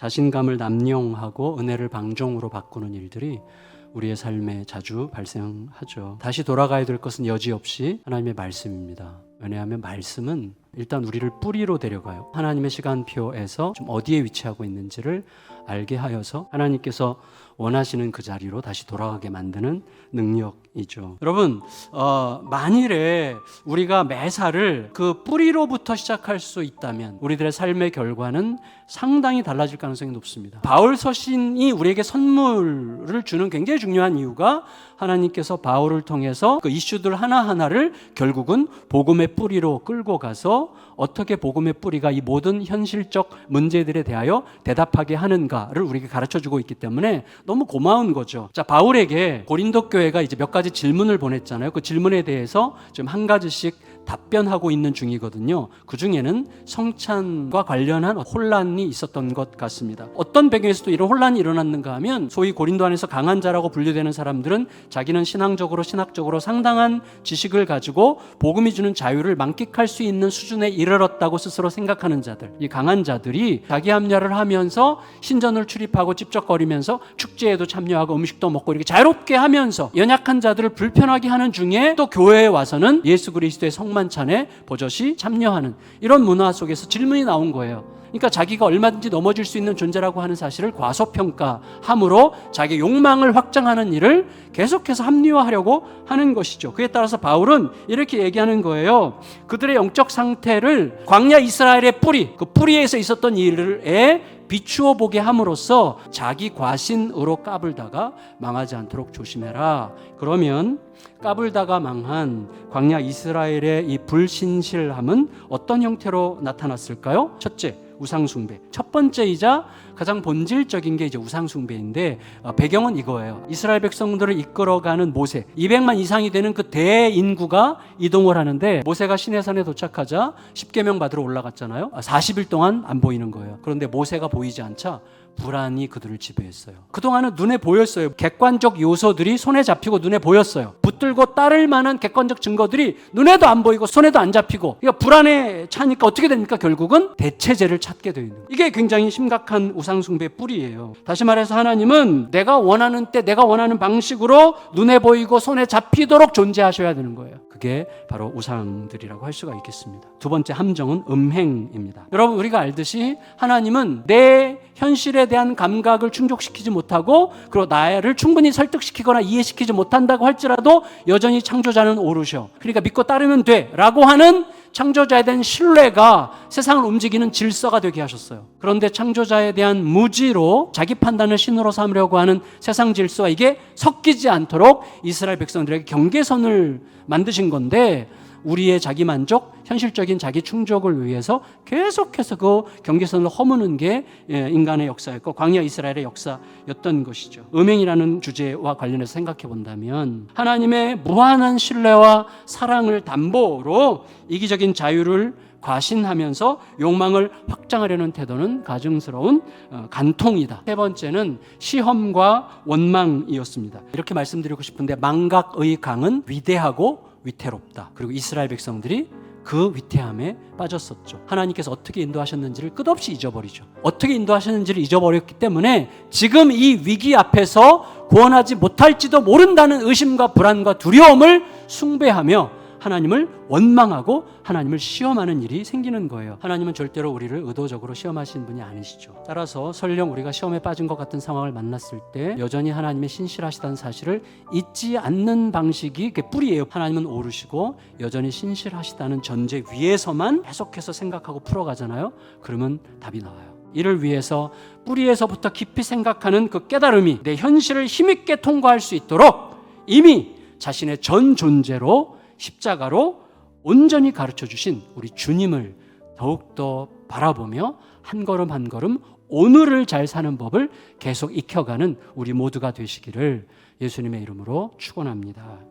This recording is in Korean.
자신감을 남용하고 은혜를 방종으로 바꾸는 일들이 우리의 삶에 자주 발생하죠. 다시 돌아가야 될 것은 여지없이 하나님의 말씀입니다. 왜냐하면 말씀은 일단 우리를 뿌리로 데려가요. 하나님의 시간표에서 좀 어디에 위치하고 있는지를 알게 하여서 하나님께서 원하시는 그 자리로 다시 돌아가게 만드는 능력이죠. 여러분, 어, 만일에 우리가 매사를 그 뿌리로부터 시작할 수 있다면 우리들의 삶의 결과는 상당히 달라질 가능성이 높습니다. 바울 서신이 우리에게 선물을 주는 굉장히 중요한 이유가 하나님께서 바울을 통해서 그 이슈들 하나하나를 결국은 복음의 뿌리로 끌고 가서 어떻게 복음의 뿌리가 이 모든 현실적 문제들에 대하여 대답하게 하는가를 우리에게 가르쳐 주고 있기 때문에 너무 고마운 거죠. 자, 바울에게 고린도 교회가 이제 몇 가지 질문을 보냈잖아요. 그 질문에 대해서 지금 한 가지씩 답변하고 있는 중이거든요. 그 중에는 성찬과 관련한 혼란이 있었던 것 같습니다. 어떤 배경에서도 이런 혼란이 일어났는가 하면 소위 고린도 안에서 강한 자라고 분류되는 사람들은 자기는 신앙적으로 신학적으로 상당한 지식을 가지고 복음이 주는 자유를 만끽할 수 있는 수준 에 이르렀다고 스스로 생각하는 자들. 이 강한 자들이 자기 합리화를 하면서 신전을 출입하고 찝쩍거리면서 축제에도 참여하고 음식도 먹고 이렇게 자유롭게 하면서 연약한 자들을 불편하게 하는 중에 또 교회에 와서는 예수 그리스도의 성만찬에 버젓이 참여하는 이런 문화 속에서 질문이 나온 거예요. 그러니까 자기가 얼마든지 넘어질 수 있는 존재라고 하는 사실을 과소평가함으로 자기 욕망을 확장하는 일을 계속해서 합리화하려고 하는 것이죠. 그에 따라서 바울은 이렇게 얘기하는 거예요. 그들의 영적 상 태를 광야 이스라엘의 뿌리, 그 뿌리에서 있었던 일에 비추어 보게 함으로써 자기 과신으로 까불다가 망하지 않도록 조심해라. 그러면 까불다가 망한 광야 이스라엘의 이 불신실함은 어떤 형태로 나타났을까요? 첫째, 우상숭배. 첫 번째이자 가장 본질적인 게 이제 우상숭배인데 어, 배경은 이거예요. 이스라엘 백성들을 이끌어가는 모세. 200만 이상이 되는 그 대인구가 이동을 하는데 모세가 시내산에 도착하자 10계명 받으러 올라갔잖아요. 40일 동안 안 보이는 거예요. 그런데 모세가 보이지 않자 불안이 그들을 지배했어요. 그동안은 눈에 보였어요. 객관적 요소들이 손에 잡히고 눈에 보였어요. 붙들고 따를 만한 객관적 증거들이 눈에도 안 보이고 손에도 안 잡히고 그러니까 불안에 차니까 어떻게 됩니까? 결국은 대체제를 찾게 되는 거예요. 이게 굉장히 심각한 우상숭배의 뿌리예요. 다시 말해서 하나님은 내가 원하는 때 내가 원하는 방식으로 눈에 보이고 손에 잡히도록 존재하셔야 되는 거예요. 그게 바로 우상들이라고 할 수가 있겠습니다. 두 번째 함정은 음행입니다. 여러분 우리가 알듯이 하나님은 내 현실에 대한 감각을 충족시키지 못하고 그리고 나를 충분히 설득시키거나 이해시키지 못한다고 할지라도 여전히 창조자는 오르셔. 그러니까 믿고 따르면 돼라고 하는 창조자에 대한 신뢰가 세상을 움직이는 질서가 되게 하셨어요. 그런데 창조자에 대한 무지로 자기 판단을 신으로 삼으려고 하는 세상 질서가 이게 섞이지 않도록 이스라엘 백성들에게 경계선을 만드신 건데 우리의 자기 만족, 현실적인 자기 충족을 위해서 계속해서 그 경계선을 허무는 게 예, 인간의 역사였고 광야 이스라엘의 역사였던 것이죠. 음행이라는 주제와 관련해서 생각해 본다면 하나님의 무한한 신뢰와 사랑을 담보로 이기적인 자유를 과신하면서 욕망을 확장하려는 태도는 가증스러운 어, 간통이다. 세 번째는 시험과 원망이었습니다. 이렇게 말씀드리고 싶은데 망각의 강은 위대하고 위태롭다. 그리고 이스라엘 백성들이 그 위태함에 빠졌었죠. 하나님께서 어떻게 인도하셨는지를 끝없이 잊어버리죠. 어떻게 인도하셨는지를 잊어버렸기 때문에 지금 이 위기 앞에서 구원하지 못할지도 모른다는 의심과 불안과 두려움을 숭배하며 하나님을 원망하고 하나님을 시험하는 일이 생기는 거예요. 하나님은 절대로 우리를 의도적으로 시험하시는 분이 아니시죠. 따라서 설령 우리가 시험에 빠진 것 같은 상황을 만났을 때 여전히 하나님의 신실하시다는 사실을 잊지 않는 방식이 그 뿌리예요. 하나님은 오르시고 여전히 신실하시다는 전제 위에서만 계속해서 생각하고 풀어가잖아요. 그러면 답이 나와요. 이를 위해서 뿌리에서부터 깊이 생각하는 그 깨달음이 내 현실을 힘있게 통과할 수 있도록 이미 자신의 전 존재로 십자가로 온전히 가르쳐 주신 우리 주님을 더욱더 바라보며 한 걸음 한 걸음 오늘을 잘 사는 법을 계속 익혀가는 우리 모두가 되시기를 예수님의 이름으로 축원합니다.